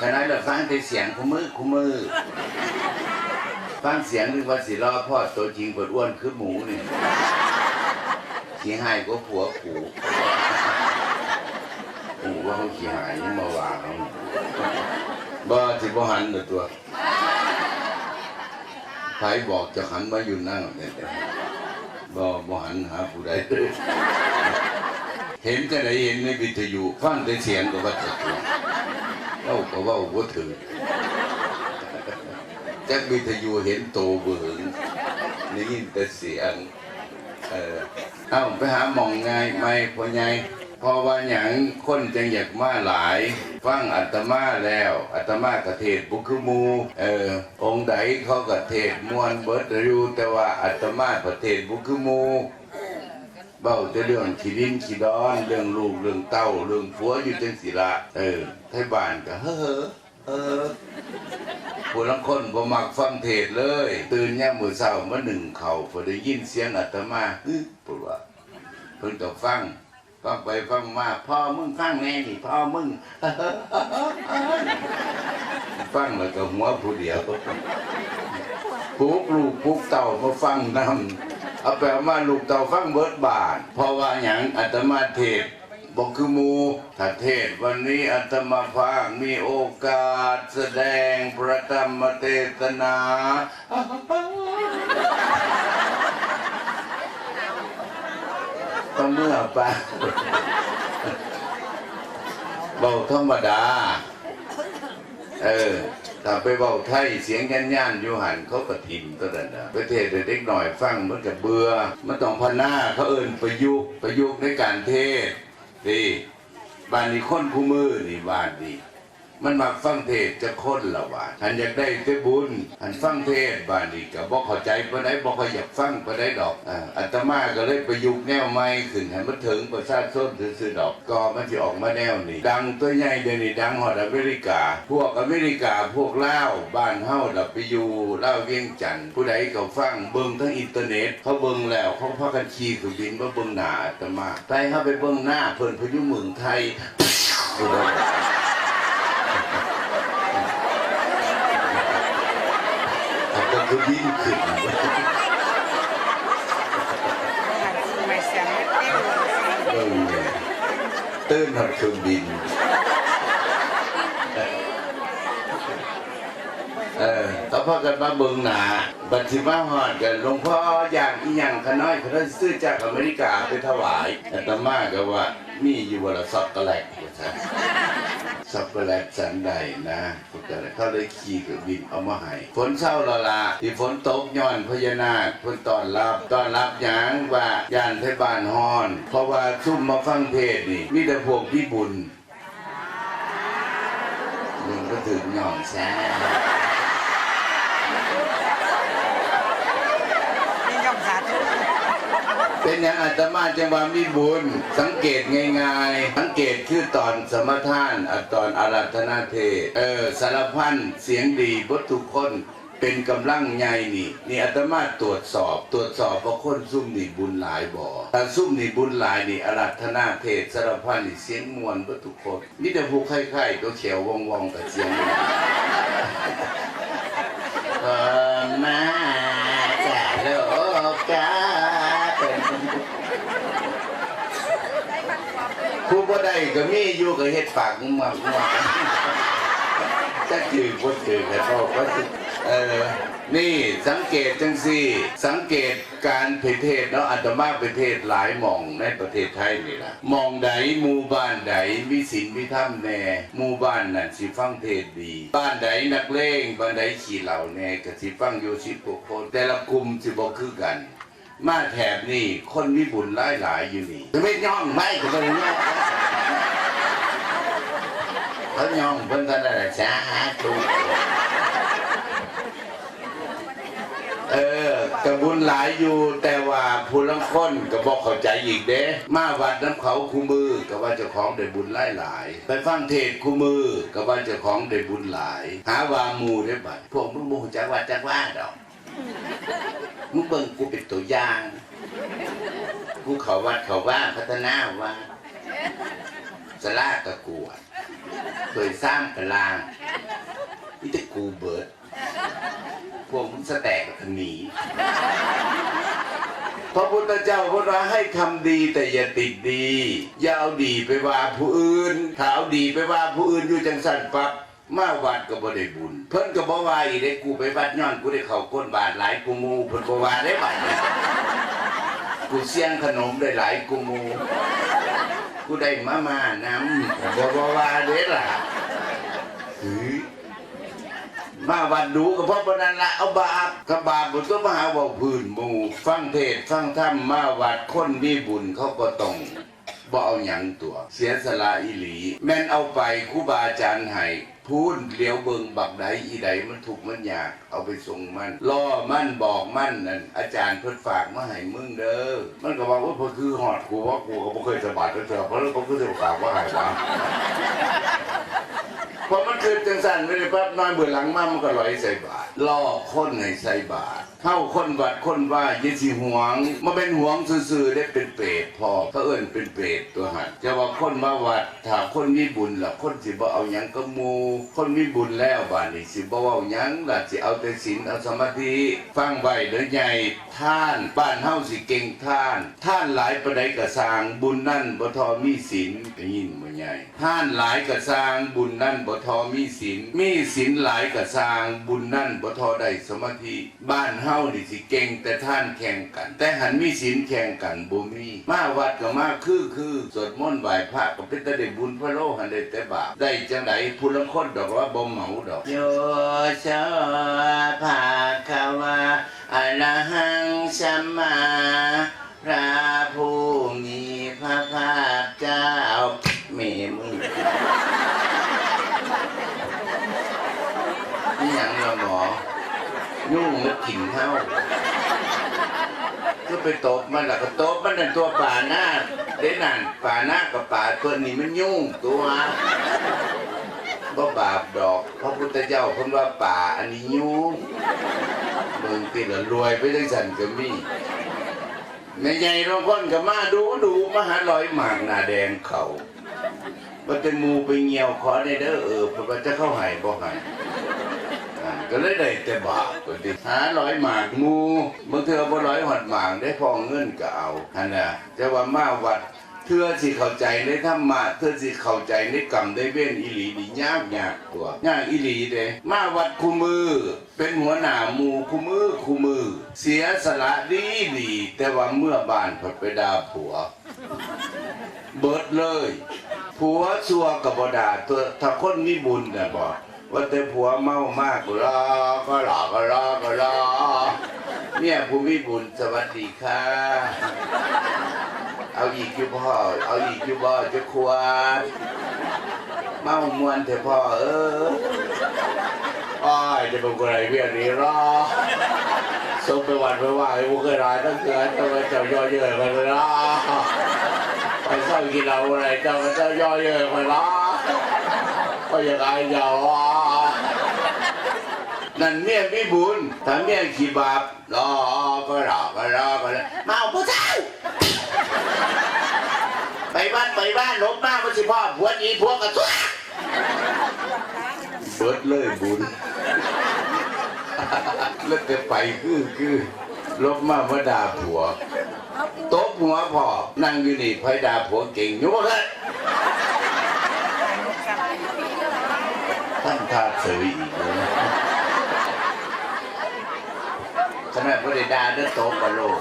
ขณะเราฟังแต่เสียงคุมือคุมือฟังเสียงนึกว่าสิรอพ่อตัวจริงปิดอ้วนคือหมูนี่ขี้หายก็ผัวกูกูว่าเขาขี้หายยังมาว่าเขาบ่สิบหันเด้อตัวไผบอกจะหันมาอยู่นั่งเนี่ยบ่บ่หันหาผู้ใดเห็นแต่ไหนเห็นในวิทยุฟังแต่เสียงก็ว่าจะถูก เล่าก็เว่าบ่ถึงจักวิทยุเห็นโตเบิงได้ยินแต่เสียง เออเอ้าไปหาหมองไงไม่พอไงพราะว่าอย่างคนจังอยากมาหลาย ฟังอัตมาแล้วอัตมากระเทศบุคือมูเออองค์ใดเขากระเทศมวนเบิดอยู่แต่ว่าอัตมาประเทศบุคือมู เบ้าแต่เรื่องขี้ดินขี้ดอนเรื่องลูกเรื่องเต้าเรื่องผัวอยู่จังสิละเออไทยบ้านก็เฮ้อเออผู้ลังคนบ่มักฟังเทศเลย ตื่นยามมื้อเช้ามาหนึ่งเขาพอได้ยินเสียงอาตมาฮึปว่าเพิ่นก็ฟังฟังไปฟังมาพ่อมึงฟังแน่นี่พ่อมึงฟังแล้วก็หัวผู้เดียวปลูกลูกปลูกเต่ามาฟังนำ เอาไปเอามาลูกเต่าฟังเบิดบาทเพราะว่าหยังอาตมาเทศบอกคือมูถ้าเทศวันนี้อาตมาภาคมีโอกาสแสดงพระธรรมเทศนาต้องเมื่อไปเบาธรรมดา เออ ถ้าไปเบาไทยเสียงยันยันๆอยู่หันเขาก็ทิมตัวนั้นนะประเทศเด็กหน่อยฟังมันก็เบื่อมันต้องพันหน้าเขาเอินประยุกต์ประยุกต์ในการเทศดีบ้านนี้คนคู่มือนี่บ้านดี มันมาฟังเทศจะคนละว่าอันอยากได้แต่บุญอันฟังเทศบ้านนี้ก็บ่เข้าใจปานใดบ่ค่อยอยากฟังปานใดดอกอ่าอาตมาก็เลยประยุกต์แนวใหม่ขึ้นให้มันถึงประชาชนซื่อๆดอก ก็มันสิออกมาแนวนี้ ดังตัวใหญ่เดี๋ยวนี้ดังฮอดอเมริกา พวกอเมริกาพวกเลาบ้านเฮาดอกไปอยู่ลาเวียงจันทน์ผู้ใดเขาฟังเบิ่งทั้งอินเทอร์เน็ต เขาเบิ่งแล้วเขาพากันขี่เครื่องบินมาเบิ่งหนาอาตมาไปเฮาไปเบิ่งหน้าเพิ่นพยุเมืองไทย ก็คือบินขึ้น ไม่เสียงไม่ติ้ว เออ ตื่นหอดเครื่องบิน เออเขา พากันมาเบิงหนาบัดสิมาฮอดกันหลวงพ่ออย่างอีหยังขน้อยเขาได้ซื้อจากอเมริกาไปถวายอาตมาก็ว่ามีอยู่วันละซอกโกแลตว่าซั่นช็อกโกแลตสันใดนะเขาเลยขี่เครื่องบินเอามาให้ฝนเศร้าละละที่ฝนตกย้อนพญานาคเพิ่นตอนรับตอนรับหยังว่าย่านไทบ้านฮอน เพราะว่าซุ่มมาฟังเทศน์นี่มีแต่พวกพี่บุญมึงก็ถึงหย่อนแซ่ นี่ย่อมสาธุ เป็นอย่างอาตมาจังว่ามีบุญ สังเกตง่ายๆ สังเกตคือตอนสมทานอตอนอาราธนาเทศเออสารพันเสียงดีบดทุกคนเป็นกำลังใหญ่นี่นี่อาตมาตรวจสอบ ตรวจสอบว่าคนซุ่มนี่บุญหลายบ่ถ้าซุ่มนี่บุญหลายนี่อาราธนาเทศสารพันนี่เสียงมวลบดทุกคนมีแต่ผู้ไข้ๆตัวเขียววองๆกับเสียงนี่เออมาจากโลกาเป็น ผู้บ่ได้ก็มีอยู่ก็เฮ็ดปากงวกงวกจะจือบ่จือกันบ่ว่าสิเออนี่สังเกตจังซี่ สังเกตการเผยเทศเนาะอาตมาไปเทศหลายหม่องในประเทศไทยนี่ล่ะหม่องใดหมู่บ้านใดมีศีลมีธรรมแน่หมู่บ้านนั้นสิฟังเทศดี บ้านใดนักเลงบ้านใดขี้เหล้าแน่ก็สิฟังอยู่สิบกว่าคนแต่ละกลุ่มสิบ่คือกัน มาแถบนี่ คนมีบุญหลายหลายอยู่นี่จะไม่ย่องไม่ก็ไม่ย่องเขาย่องเพิ่นกันอะไรสาธุเออกระบุญหลายอยู่แต่ว่าผู้ลังคนก็บอกเข้าใจอีกเด้ มาวัดน้ำเขาคู่มือก็ว่าเจ้าของได้บุญหลายหลายไปฟังเทศคู่มือก็ว่าเจ้าของได้บุญหลาย หาว่ามูได้บัดพวกมึงบ่ฮู้จักว่าจักว่าดอก มึงเบิ่งกูเป็นตัวอย่าง กูเขาวัดเขาว่าพัฒนาว่าสลากกะกวดเคยสร้างกันลางนี่จะกูเบิร์ดพวกมึงสแตกกันหนีพระพุทธเจ้าพูดว่าให้ทำดีแต่อย่าติดดี อย่าเอาดีไปว่าผู้อื่นถ้าเอาดีไปว่าผู้อื่นอยู่จังสันปับ มาวัดก็บ่ได้บุญ เพิ่นก็บ่ว่าอีเด้กูไปวัดย้อนกูได้เข้าก้นบาทหลายกูมูเพิ่นบ่ว่าได้บาดกูเสี่ยงขนมได้หลายกูมูกูได้มาม่าน้ำบ่บ่ว่าเด้ล่ะเฮ้ยมาวัดดูก็เพราะปนนั้นละเอาบาปกับบาปบุญก็มาหาว่าพื้นหมู่ฟังเทศฟังธรรมมาวัดคนมีบุญเขาก็ต้อง บ่เอาหยังตัว เสียสละอีหลี แม่นเอาไปครูบาอาจารย์ให้พูนเลี้ยวเบิงบักใดอีใดมันถูกมันอยากเอาไปส่งมันล่อมันบอกมันนั่นอาจารย์เพิ่นฝากมาให้มึงเด้อมันก็บอกว่าพิ่นคือหอดกูว่ากูก็บ่เคยสบายเถอะเพราะแล้วเขาคือสิฝากว่าให้วะพอมันเกิดจังสันไม่ได้ปั๊บน้อยเบื่อหลังมามันก็ลอยใส่บาตรล่อคนให้ใส่บาตร เข้าคนวัดคนว่ายิสิหวงมาเป็นหวงซื่อๆได้เป็นเปรตพอเขาเอิ้นเป็นเปรตตัวหันจะว่าคนมาวัดถ้าคนมีบุญล่ะคนสิบ่เอาหยังก็มูคนมีบุญแล้วบาดนี้สิบ่เอาหยังล่ะสิเอาแต่ศีลเอาสมาธิฟังไว้เด้อใหญ่ท่านบ้านเฮาสิเก่งท่าน ท่านหลายประใดก็สร้างบุญนั่นบ่ทอมีศีลได้ยินบ่ใหญ่ท่านหลายก็สร้างบุญนั่นบ่ทอมีศีลมีศีลหลายก็สร้างบุญนั่นบ่ทอได้สมาธิบ้านเฮานี่สิเก่งแต่ท่านแข่งกัน แต่หันมีศีลแข่งกันบ่มีมาวัดก็มาคือคือสวดมนต์ไหว้พระก็เป็นแต่ได้บุญพระโลหันได้แต่บาปได้จังไดผู้ละคนดอกว่าบ่เหมาดอกโยชภาควาอรหังสัมมาพระผู้มีพระภาคเจ้าเมมึงนี่ยังเราหมอ ยุ่งแล้ว กินเท่าก็ไปตบมันแล้วก็ตบมันนั่นตัวป่าหน้าเด้นั่นป่าหน้ากับป่าตัวนี้มันยุ่งตัวบ่บาปดอกพระพุทธเจ้าพิ่นว่าป่าอันนี้ยุ่งเมืองติละรวยไปจังสันก็มีแม่ใหญ่บางคนก็มาดูดูมหาลอยหมากหน้าแดงเขาว่าจะมูไปเงียวขอได้เด้อเออพราะว่าจะเข้าหายบ่ใหาย ก็เลยได้แต่บาปก็ดิหาลอยหมากมูบางเทื่อบ่ลอยหอดหมากได้พองเงินก็เอาหั่นน่ะแต่ว่ามาวัดเทื่อสิเข้าใจในธรรมะเทื่อสิเข้าใจในกรรมได้เว้นอีหลีนี่ยากยากตัวยากอีหลีเด้มาวัดคู่มือ เป็นหัวหน้าหมู่คู่มือคู่มือ เสียสละดีดีแต่ว่าเมื่อบ้านเพัดไปดาผัว เบิดเลย ผัวชัวกับบดาตัวถ้าคนมีบุญน่ะบอก ว่าแต่ผัวเมามากก็รอก็รอก็รอก็รอเนี่ยผู้มีบุญสวัสดีค่ะ เอาอีกอยู่พ่อ เอาอีกอยู่บ่จะควรเมามวนเถอะพ่อเอออ้ายจะเป็นคนไรเวียนนี้รอส่งไปวันไปว่าไอ้พวกเคยร้ายตั้งเกินต้องไปเจ้าย่อเยอะกันเลยนะไปเศร้ากินเราอะไรเจ้าก็เจ้าย่อเยอะกันละ ก็ยังไงยาวอะนั่นเมียมีบุญถ้าเมียขี้บาปรอก็รอก็รอก็รอเมาผู้ชายไปบ้านไปบ้านลบมากก็สิพ่อผัวดีผัวกระตุ้เบิดเลยบุญแล้วแต่ไปคือคือลบมาว่าด่าผัวโต๊ะหัวพ่อนั่งอยู่นี่ไพด่าผัวเก่งอยู่บ่ครับท่านทาเสยอีกเลยขนาดบ่ได้ด่าเดินโต๊ะกะโลก